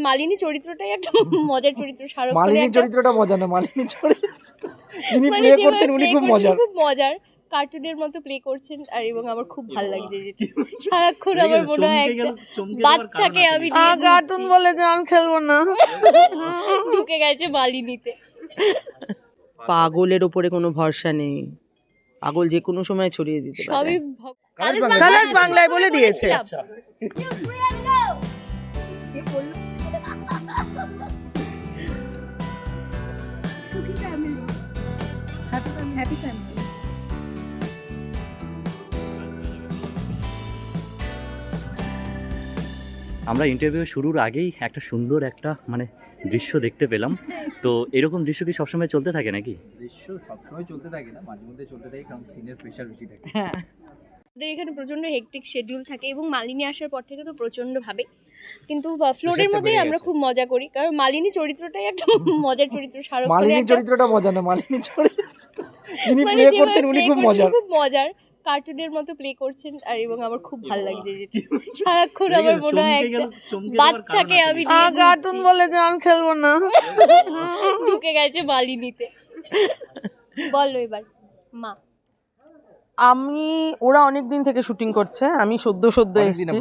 মালিনী চরিত্রটাই একটা মজার চরিত্র শাহরুখ মালিনী চরিত্রটা মজা না মালিনী চরিত্র যিনি মানে প্লে করছেন উনি খুব মজার। খুব মজার। কার্টুনের মতো প্লে করছেন আর এবং আমার খুব ভালো লাগছে যেটা। সারাক্ষণ আমার মনে হয় একটা বাচ্চাকে আমি কার্টুন বলে যে আমি খেলব না। ঢুকে গেছে মালিনীতে। পাগলের ওপরে কোনো ভরসা নেই। পাগল যে কোনো সময় ছড়িয়ে দিতে পারে। সবই। বাংলায় বলে দিয়েছে। বলেছিলাম। আমরা ইন্টারভিউ শুরুর আগেই একটা সুন্দর একটা মানে দৃশ্য দেখতে পেলাম। তো এরকম দৃশ্য কি সবসময় চলতে থাকে নাকি? দৃশ্য সবসময় চলতে থাকে না মাঝে মধ্যে চলতে থাকে কারণ সিনের প্রেশার বেশি থাকে। হ্যাঁ। আমাদের এখানে প্রচণ্ড হেকটিক শেডিউল থাকে এবং মালিনী আসার পর থেকে তো প্রচণ্ড ভাবে কিন্তু ফ্লোরের মধ্যেই আমরা খুব মজা করি কারণ মালিনী চরিত্রটাই একটা মজার চরিত্র খানের মালিনী চরিত্রটা মজা না মালিনী চরিত্র যিনি মানে প্লে করছেন উনি খুব মজার। খুব মজার। কার্টুনের মতো প্লে করছেন আর এবং আমার খুব ভালো লাগছে যেটা। সারাক্ষণ আমার মনে হয় একটা বাচ্চাকে আমি আ কার্টুন বলে যে আমি খেলব না। ঢুকে গেছে মালিনীতে বলো এবার মা। আমি ওরা অনেক দিন থেকে শুটিং করছে আমি সদ্য সদ্য এসেছি।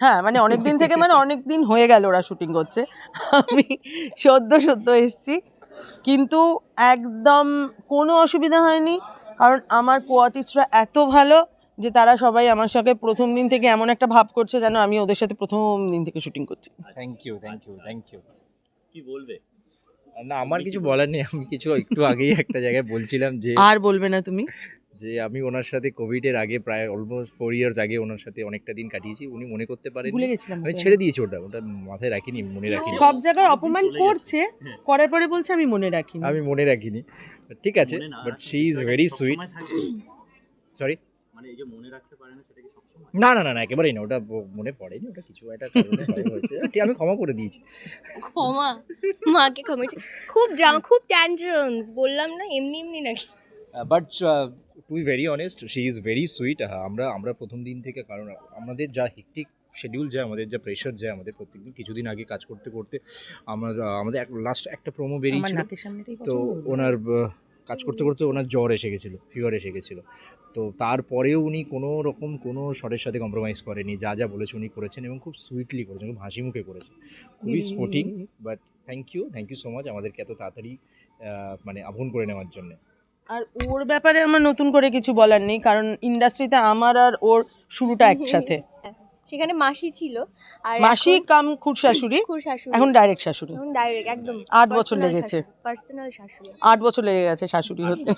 হ্যাঁ মানে অনেক দিন থেকে মানে অনেক দিন হয়ে গেল ওরা শুটিং করছে। আমি সদ্য সদ্য এসেছি। কিন্তু একদম কোনো অসুবিধা হয়নি। কারণ আমার কো আর্টিস্টরা এত ভালো যে তারা সবাই আমার সঙ্গে প্রথম দিন থেকে এমন একটা ভাব করছে যেন আমি ওদের সাথে প্রথম দিন থেকে শুটিং করছি। Thank you thank you thank you কি বলবে? না আমার কিছু বলার নেই আমি কিছু একটু আগেই একটা জায়গায় বলছিলাম যে আর বলবে না তুমি? যে আমি ওনার সাথে কোভিডের আগে প্রায় অলমোস্ট ফোর ইয়ার্স আগে ওনার সাথে অনেকটা দিন কাটিয়েছি উনি মনে করতে পারেন ভুলে গেছিলাম আমি ছেড়ে দিয়েছি ওটা ওটা মাথায় রাখিনি মনে রাখিনি। সব জায়গায় অপমান করছে করার পরে বলছে আমি মনে রাখিনি। আমি মনে রাখিনি। ঠিক আছে but she is very sweet sorry মানে এই যে মনে রাখতে পারে না সেটা কি না না না না একেবারেই না ওটা মনে পড়েনি ওটা কিছু একটা হয়েছে। ঠিক, আমি ক্ষমা করে দিয়েছি। ক্ষমা মাকে ক্ষমা খুব ড্রামা খুব ট্যান্ড্রামস বললাম না এমনি এমনি নাকি। But to be very honest she is very sweet আমরা আমরা প্রথম দিন থেকে কারণ আমাদের যা হেকটিক শিডিউল যায় আমাদের যা প্রেশার যায় আমাদের প্রত্যেকদিন কিছুদিন আগে কাজ করতে করতে আমরা আমাদের লাস্ট একটা প্রোমো বেরিয়েছিল তো ওনার কাজ করতে করতে ওনার জ্বর এসে গেছিল ফিভার এসে গেছিল তো তারপরেও উনি কোনো রকম কোনো শটের সাথে কম্প্রোমাইজ করেনি যা যা বলেছে উনি করেছেন এবং খুব সুইটলি করেছেন খুব হাসি মুখে করেছেন খুবই sporting but thank you thank you so much আমাদেরকে এত তাড়াতাড়ি মানে আপন করে নেওয়ার জন্য। আর ওর ব্যাপারে আমার নতুন করে কিছু বলার নেই কারণ ইন্ডাস্ট্রিতে আমার আর ওর শুরুটা একসাথে। সেখানে মাসি ছিল আর মাসি কাম খুর শাশুড়ি এখন ডাইরেক্ট শাশুড়ি। এখন ডাইরেক্ট একদম আট বছর লেগেছে। পার্সোনাল শাশুড়ি। আট বছর লেগে গেছে শাশুড়ি হতে।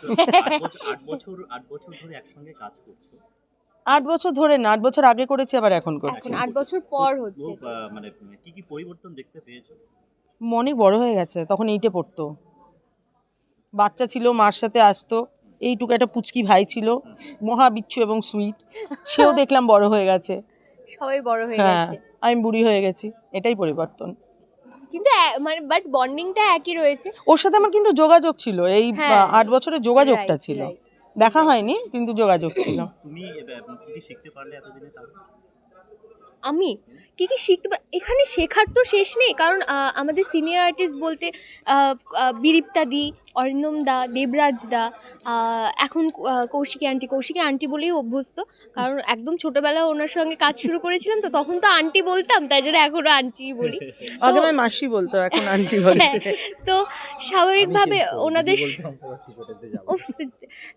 আট বছর আট বছর ধরে একসঙ্গে কাজ করছ? আট বছর ধরে না আট বছর আগে করেছি আবার এখন করছি। এখন আট বছর পর হচ্ছে। মানে কি কি পরিবর্তন দেখতে পেয়েছ? অনেক বড় হয়ে গেছে তখন এইটে পড়তো। বাচ্চা ছিল মার সাথে আসতো। এইটুকু একটা পুচকি ভাই ছিল মহাবিচ্ছু এবং সুইট। সেও দেখলাম বড় হয়ে গেছে। সবাই বড় হয়ে হ্যাঁ গেছে। আমি বুড়ি হয়ে গেছি এটাই পরিবর্তন। কিন্তু এ- মানে বাট বন্ডিংটা একই রয়েছে। ওর সাথে আমার কিন্তু যোগাযোগ ছিল এই হ্যাঁ। আহ, আট বছরের যোগাযোগটা Right, ছিল। right. দেখা হয়নি কিন্তু যোগাযোগ ছিল। তুমি এবার কি কি শিখতে পারলে এতদিনে তাহলে? আমি? কি কি শিখতে পার এখানে শেখার তো শেষ নেই কারণ আমাদের সিনিয়র আর্টিস্ট বলতে বিরিপ্তা দি অরিন্দম দা দেবরাজ দা এখন কৌশিকী আন্টি কৌশিকী আন্টি বলেই অভ্যস্ত কারণ একদম ছোটবেলায় ওনার সঙ্গে কাজ শুরু করেছিলাম তো তখন তো আন্টি বলতাম তাই জন্য এখনও আন্টি বলি। আগে মাসি বলতো এখন আন্টি বলেছে তো স্বাভাবিকভাবে ওনাদের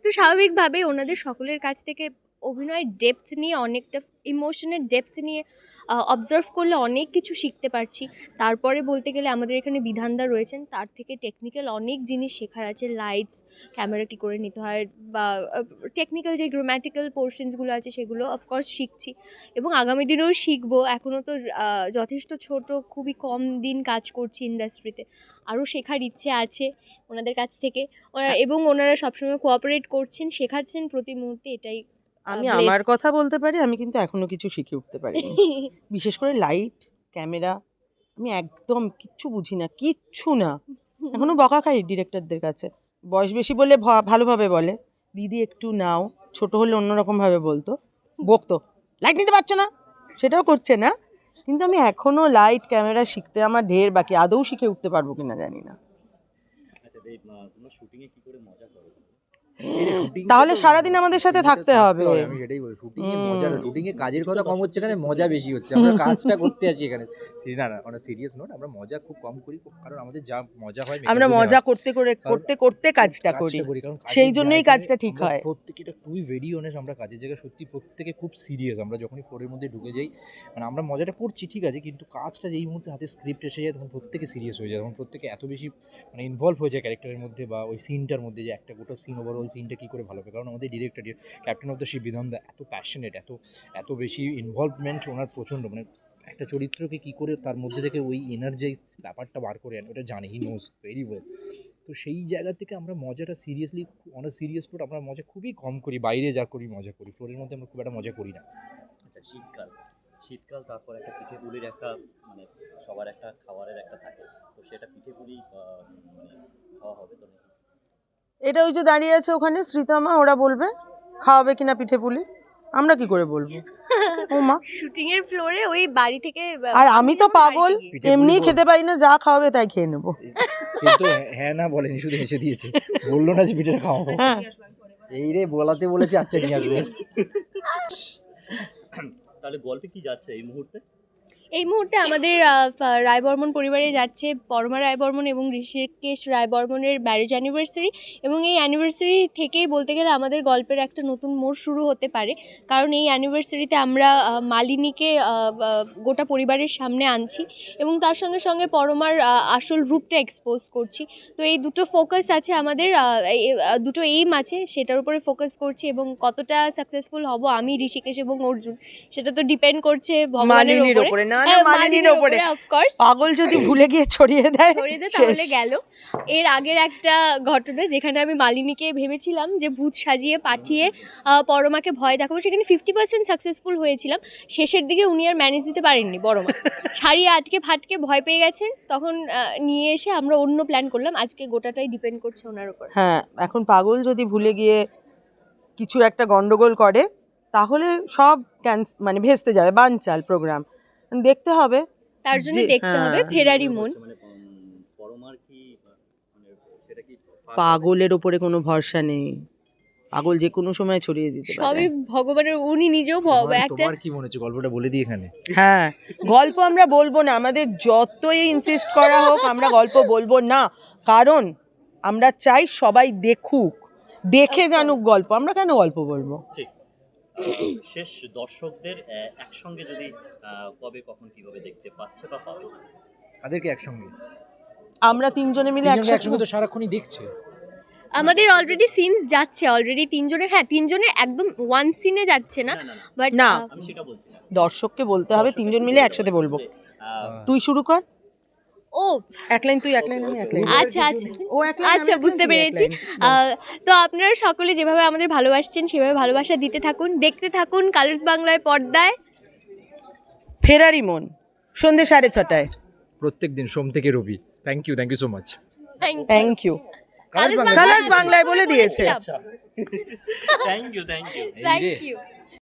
তো স্বাভাবিকভাবে ওনাদের সকলের কাছ থেকে অভিনয়ের ডেপথ নিয়ে অনেকটা ইমোশনের ডেপথ নিয়ে অবজার্ভ করলে অনেক কিছু শিখতে পারছি। তারপরে বলতে গেলে আমাদের এখানে বিধানদা রয়েছেন। তার থেকে টেকনিক্যাল অনেক জিনিস শেখার আছে। লাইটস ক্যামেরা কী করে নিতে হয় বা টেকনিক্যাল যে গ্রামাটিক্যাল পোর্শনসগুলো আছে সেগুলো অফকোর্স শিখছি। এবং আগামী দিনেও শিখব। এখনও তো যথেষ্ট ছোট খুবই কম দিন কাজ করছি ইন্ডাস্ট্রিতে আরও শেখার ইচ্ছে আছে ওনাদের কাছ থেকে। ওনারা এবং ওনারা সবসময় কোঅপারেট করছেন শেখাচ্ছেন প্রতি মুহূর্তে এটাই আমি আমার কথা বলতে পারি আমি কিন্তু এখনও কিছু শিখে উঠতে পারি বিশেষ করে লাইট ক্যামেরা আমি একদম কিচ্ছু বুঝি না কিচ্ছু না। এখনও বকা খাই ডিরেক্টরদের কাছে। বয়স বেশি বলে ভ- ভালোভাবে বলে দিদি একটু নাও। ছোট হলে অন্যরকমভাবে বলতো। বকতো লাইট নিতে পারছ না? সেটাও করছে না। কিন্তু আমি এখনও লাইট ক্যামেরা শিখতে আমার ঢের বাকি আদৌ শিখে উঠতে পারব কিনা জানি না। আচ্ছা শুটিংয়ে কি করে মজা করো? তাহলে সারাদিন আমাদের সাথে থাকতে হবে। আমি সেটাই বলি শুটিং এ মজা শুটিং এ কাজের কথা কম হচ্ছে এখানে মজা বেশি হচ্ছে। আমরা কাজটা করতে আছি এখানে। না না মানে সিরিয়াস নোট আমরা মজা খুব কম করি কারণ আমাদের যা মজা হয় আমরা মজা করতে করে করতে করতে কাজটা করি। সেই জন্যই কাজটা ঠিক হয়। প্রত্যেকে টু ভেরি অনেস্ট আমরা কাজের জায়গায় সত্যি প্রত্যেকে খুব সিরিয়াস আমরা যখনই ফোরের মধ্যে ঢুকে যাই মানে আমরা মজাটা করছি ঠিক আছে কিন্তু কাজটা যেই মুহূর্তে হাতে স্ক্রিপ্ট এসে যায় তখন প্রত্যেকে সিরিয়াস হয়ে যায়। তখন প্রত্যেকে এত বেশি মানে ইনভলভ হয়ে যায় ক্যারেক্টারের মধ্যে বা ওই সিনটার মধ্যে যে একটা গোটা সিন ওভারঅল সিনটা কী করে ভালো হবে? কারণ আমাদের director captain of the ship বিধানদা এত প্যাশনেট এত এত বেশি ইনভলভমেন্ট ওনার প্রচণ্ড। মানে একটা চরিত্রকে কী করে তার মধ্যে থেকে ওই এনার্জাইজ ব্যাপারটা বার করে আনে, ওটা জানে হি নোজ ভেরি ওয়েল তো সেই জায়গা থেকে আমরা মজাটা সিরিয়াসলি অন সিরিয়াস নোট আমরা মজা খুবই কম করি, বাইরে যা করি মজা করি ফ্লোরের মধ্যে আমরা খুব একটা মজা করি না। আচ্ছা শীতকাল। শীতকাল তারপর একটা পিঠে পুলির একটা মানে সবার একটা খাবারের একটা থাকে, তো সেটা পিঠে পুলি মানে খাওয়া হবে তো? এটা ওই যে দাঁড়িয়ে আছে ওখানে শ্রীতামা ওরা বলবে খাওয়াবে কিনা পিঠে পুলি। আমরা কি করে বলব? ও মা। শুটিং এর ফ্লোরে ওই বাড়ি থেকে আর আমি তো পাগল এমনি খেতে পারি না যা খাওয়াবে তাই খেয়ে নেব। কিন্তু হ্যাঁ- হ্যাঁ না বলেনি শুধু হেসে দিয়েছে। বলল না যে পিঠেটা খাওয়াবো। হ্যাঁ। এই রে বলাতে বলেছে আচ্ছা নিয়ে আসবে। তাহলে গল্পে কি যাচ্ছে এই মুহূর্তে? এই মুহূর্তে আমাদের রায়বর্মন পরিবারে যাচ্ছে পরমা রায়বর্মন এবং ঋষিকেশ রায়বর্মনের ম্যারেজ অ্যানিভার্সারি এবং এই অ্যানিভার্সারি থেকেই বলতে গেলে আমাদের গল্পের একটা নতুন মোড় শুরু হতে পারে। কারণ এই অ্যানিভার্সারিতে আমরা মালিনীকে গোটা পরিবারের সামনে আনছি এবং তার সঙ্গে সঙ্গে পরমার আসল রূপটা এক্সপোজ করছি। তো এই দুটো ফোকাস আছে আমাদের দুটো এইম আছে সেটার উপরে ফোকাস করছি এবং কতটা সাকসেসফুল হব আমি ঋষিকেশ এবং অর্জুন সেটা তো ডিপেন্ড করছে ভগবানের উপরে না? না মালিনীর ওপরে। পাগল যদি ভুলে গিয়ে ছড়িয়ে দেয় তাহলে গেল। এর আগের একটা ঘটনা যেখানে আমি মালিনীকে ভেবেছিলাম যে ভূত সাজিয়ে পাঠিয়ে পরমাকে ভয় দেখাবো সেখানে ফিফটি পার্সেন্ট সাকসেসফুল হয়েছিলাম। শেষের দিকে উনি আর ম্যানেজ দিতে পারেননি বড়মা। শাড়ি আটকে ফাটকে ভয় পেয়ে গেছেন তখন নিয়ে এসে আমরা অন্য প্ল্যান করলাম। আজকে গোটাটাই ডিপেন্ড করছে ওনার উপর। হ্যাঁ এখন পাগল যদি ভুলে গিয়ে কিছু একটা গন্ডগোল করে তাহলে সব ক্যান্স মানে ভেস্তে যাবে বানচাল প্রোগ্রাম দেখতে হবে। তার জন্য দেখতে হবে হ্যাঁ। ফেরারি মন। মানে উম, পরমার কি মানে সেটা কি পাগলের ওপরে কোনো ভরসা নেই। পাগল যে কোনো সময় ছড়িয়ে দিতে পারে। সবই ভগবানের উনি নিজেও একটা তোমার কি মনে হচ্ছে? গল্পটা বলে দিই এখানে। হ্যাঁ গল্প আমরা বলব না। আমাদের যতই ইনসিস্ট করা হোক আমরা গল্প বলব না। কারণ আমরা চাই সবাই দেখুক। দেখে জানুক গল্প। আমরা কেন গল্প বলব? ঠিক। শেষ দর্শকদের একসঙ্গে যদি কবে কখন কীভাবে দেখতে পাচ্ছে বা পাবে? তাদেরকে একসঙ্গে? আমরা তিনজনে মিলে একসঙ্গে তো সারাক্ষণই দেখছে। আমাদের অলরেডি সিনস যাচ্ছে অলরেডি তিনজনের হ্যাঁ তিনজনের একদম ওয়ান সিনে যাচ্ছে না বাট না। আমি সেটা বলছি না। দর্শককে বলতে হবে তিনজন মিলে একসাথে বলব। আহ, তুই শুরু কর। ও। এক লাইন তুই এক লাইন আমি এক লাইন। আচ্ছা আচ্ছা। ও এক লাইন আচ্ছা বুঝতে পেরেছি। তো আপনারা সকলে যেভাবে আমাদের ভালোবাসছেন সেভাবে ভালোবাসা দিতে থাকুন দেখতে থাকুন কালার্স বাংলায় পর্দায়। ফেরারি মন সন্ধে সাড়ে ছটায়। প্রত্যেক দিন সোম থেকে রবি। Thank you thank you so much thank you thank you Colors Colors বাংলায় বলে দিয়েছে। Thank you thank you thank you